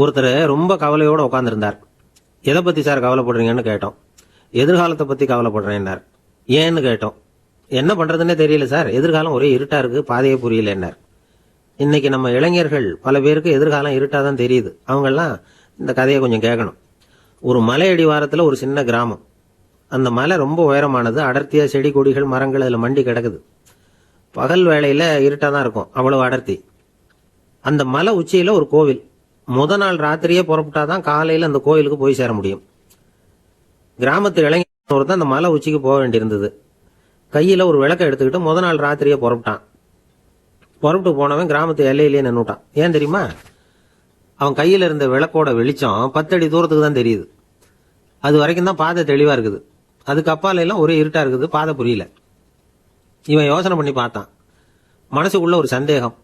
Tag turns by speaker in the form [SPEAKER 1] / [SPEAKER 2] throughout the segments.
[SPEAKER 1] ஒருத்தர் ரொம்ப கவலையோடு உட்காந்துருந்தார் எதை பற்றி சார் கவலைப்படுறீங்கன்னு கேட்டோம். எதிர்காலத்தை பற்றி கவலைப்படுறேன்னார். ஏன்னு கேட்டோம். என்ன பண்ணுறதுன்னே தெரியல சார். எதிர்காலம் ஒரே இருட்டாக இருக்குது பாதையே புரியலன்னார். இன்னைக்கு நம்ம இளைஞர்கள் பல பேருக்கு எதிர்காலம் இருட்டாக தான் தெரியுது. அவங்கெல்லாம் இந்த கதையை கொஞ்சம் கேட்கணும் ஒரு மலை அடிவாரத்தில் ஒரு சின்ன கிராமம். அந்த மலை ரொம்ப உயரமானது. அடர்த்தியாக செடி கொடிகள் மரங்கள் அதில் மண்டி கிடக்குது. பகல் வேளையில் இருட்டாக தான் இருக்கும். அவ்வளோ அடர்த்தி. அந்த மலை உச்சியில் ஒரு கோவில். முத நாள் ராத்திரியே புறப்பட்டாதான் காலையில் அந்த கோயிலுக்கு போய் சேர முடியும். கிராமத்து இளைஞர் ஒருத்தன் அந்த மலை உச்சிக்கு போக வேண்டியிருந்தது. கையில் ஒரு விளக்கை எடுத்துக்கிட்டு முத நாள் ராத்திரியே புறப்பட்டான். புறப்பட்டு போனவன் கிராமத்து எல்லையிலேயே நின்றுட்டான் ஏன் தெரியுமா? அவன் கையில் இருந்த விளக்கோட வெளிச்சம் பத்தடி தூரத்துக்கு தான் தெரியுது. அது வரைக்கும் தான் பாதை தெளிவாக இருக்குது. அதுக்கு அப்பாலையெல்லாம் ஒரே இருட்டாக இருக்குது பாதை புரியல. இவன் யோசனை பண்ணி பார்த்தான். மனசுக்குள்ள ஒரு சந்தேகம்.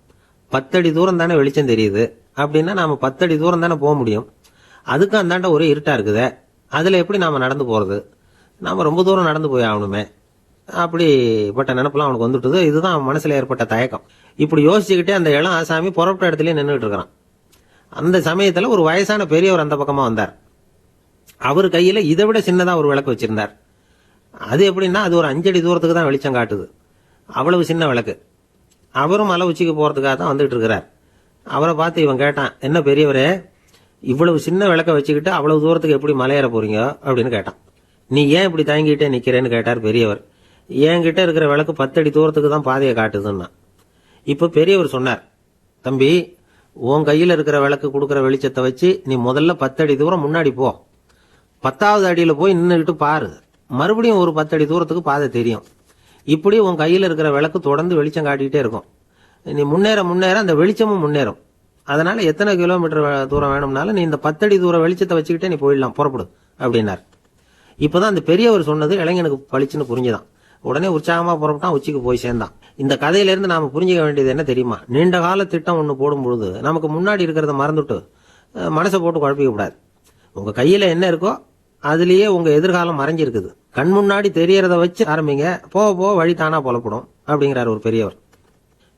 [SPEAKER 1] பத்தடி தூரம் தானே வெளிச்சம் தெரியுது. அப்படின்னா நாம பத்தடி தூரம் தானே போக முடியும். அதுக்கு அந்தாண்ட ஒரே இருட்டா இருக்குது. அதுல எப்படி நாம நடந்து போறது? நாம ரொம்ப தூரம் நடந்து போய் ஆகணுமே. அப்படிப்பட்ட நினப்பெல்லாம் அவனுக்கு வந்துட்டுது. இதுதான் அவன் மனசுல ஏற்பட்ட தயக்கம். இப்படி யோசிச்சுக்கிட்டே அந்த இளம் ஆசாமி புறப்பட்ட இடத்துலயே நின்றுட்டு இருக்கிறான். அந்த சமயத்துல ஒரு வயசான பெரியவர் அந்த பக்கமா வந்தார். அவர் கையில இதை விட சின்னதா ஒரு விளக்கு வச்சிருந்தார். அது எப்படின்னா அது ஒரு அஞ்சடி தூரத்துக்கு தான் வெளிச்சம் காட்டுது. அவ்வளவு சின்ன விளக்கு. அவரும் மலை உச்சிக்கு போறதுக்காக தான் வந்துட்டு இருக்கிறார். அவரை பார்த்து இவன் கேட்டான் என்ன பெரியவரே இவ்வளவு சின்ன விளக்க வச்சுக்கிட்டு அவ்வளவு தூரத்துக்கு எப்படி மலையேற போறீங்க? அப்படின்னு கேட்டான். நீ ஏன் இப்படி தயங்கிட்டே நிற்கிறேன்னு கேட்டார் பெரியவர். என்கிட்ட இருக்கிற விளக்கு பத்தடி தூரத்துக்கு தான் பாதையை காட்டுதுன்னா இப்போ பெரியவர் சொன்னார் தம்பி உன் கையில் இருக்கிற விளக்கு கொடுக்குற வெளிச்சத்தை வச்சு நீ முதல்ல பத்தடி தூரம் முன்னாடி போ. பத்தாவது அடியில் போய் நின்றுக்கிட்டு பாரு. மறுபடியும் ஒரு பத்தடி தூரத்துக்கு பாதை தெரியும். இப்படி உன் கையில் இருக்கிற விளக்கு தொடர்ந்து வெளிச்சம் காட்டிக்கிட்டே இருக்கும். நீ முன்னேற முன்னேற அந்த வெளிச்சமும் முன்னேறும். அதனால எத்தனை கிலோமீட்டர் தூரம் வேணும்னாலும் நீ இந்த பத்தடி தூரம் வெளிச்சத்தை வச்சுக்கிட்டே நீ போயிடலாம் புறப்படு அப்படின்னார். இப்போதான் அந்த பெரியவர் சொன்னது இளைஞனுக்கு பளிச்சுன்னு புரிஞ்சுதான். உடனே உற்சாகமாக புறப்பட்டான் உச்சிக்கு போய் சேர்ந்தான். இந்த கதையிலேருந்து நாம் புரிஞ்சிக்க புரிஞ்சுக்க வேண்டியது என்ன தெரியுமா? நீண்ட கால திட்டம் ஒன்று போடும் பொழுது நமக்கு முன்னாடி இருக்கிறத மறந்துட்டு மனசை போட்டு குழப்பிக்க கூடாது. உங்கள் கையில் என்ன இருக்கோ அதுலேயே உங்கள் எதிர்காலம் மறைஞ்சிருக்குது. கண் முன்னாடி தெரியறத வச்சு ஆரம்பிங்க. போக போக வழி தானா புலப்படும் அப்படிங்கிறார் ஒரு பெரியவர்.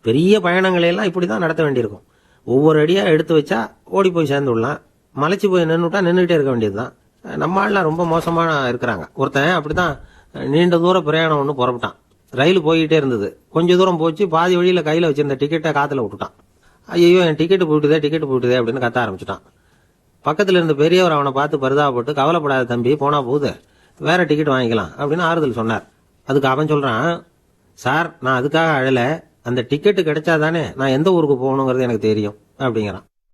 [SPEAKER 1] பெரிய பயணங்களை எல்லாம் இப்படிதான் நடத்த வேண்டியிருக்கும். ஒவ்வொரு அடியாக எடுத்து வச்சா ஓடி போய் சேர்ந்து விடலாம். மலைச்சு போய் நின்றுட்டா நின்றுட்டே இருக்க வேண்டியதுதான். நம்ம ஆள்லாம் ரொம்ப மோசமாக இருக்கிறாங்க. ஒருத்தன் அப்படிதான் நீண்ட தூர பிரயாணம் ஒன்று புறப்பட்டான். ரயில் போய்கிட்டே இருந்தது. கொஞ்ச தூரம் போச்சு பாதி வழியில் கையில் வச்சிருந்த டிக்கெட்டை காற்றுல விட்டுட்டான். ஐயோ என் டிக்கெட் போயிட்டுதே டிக்கெட் போயிட்டுதே அப்படின்னு கத்த ஆரம்பிச்சுட்டான். பக்கத்தில் இருந்த பெரியவர் அவனை பார்த்து பரிதாபப்பட்டு கவலைப்படாத தம்பி போனால் போகுது. வேற டிக்கெட் வாங்கிக்கலாம். அப்படின்னு ஆறுதல் சொன்னார். அதுக்கு அவன் சொல்கிறான் சார் நான் அதுக்காக அழலை. அந்த டிக்கெட் கிடைச்சாதானே நான் எந்த ஊருக்கு போகணுங்கிறது எனக்கு தெரியும் அப்படிங்கிறான்.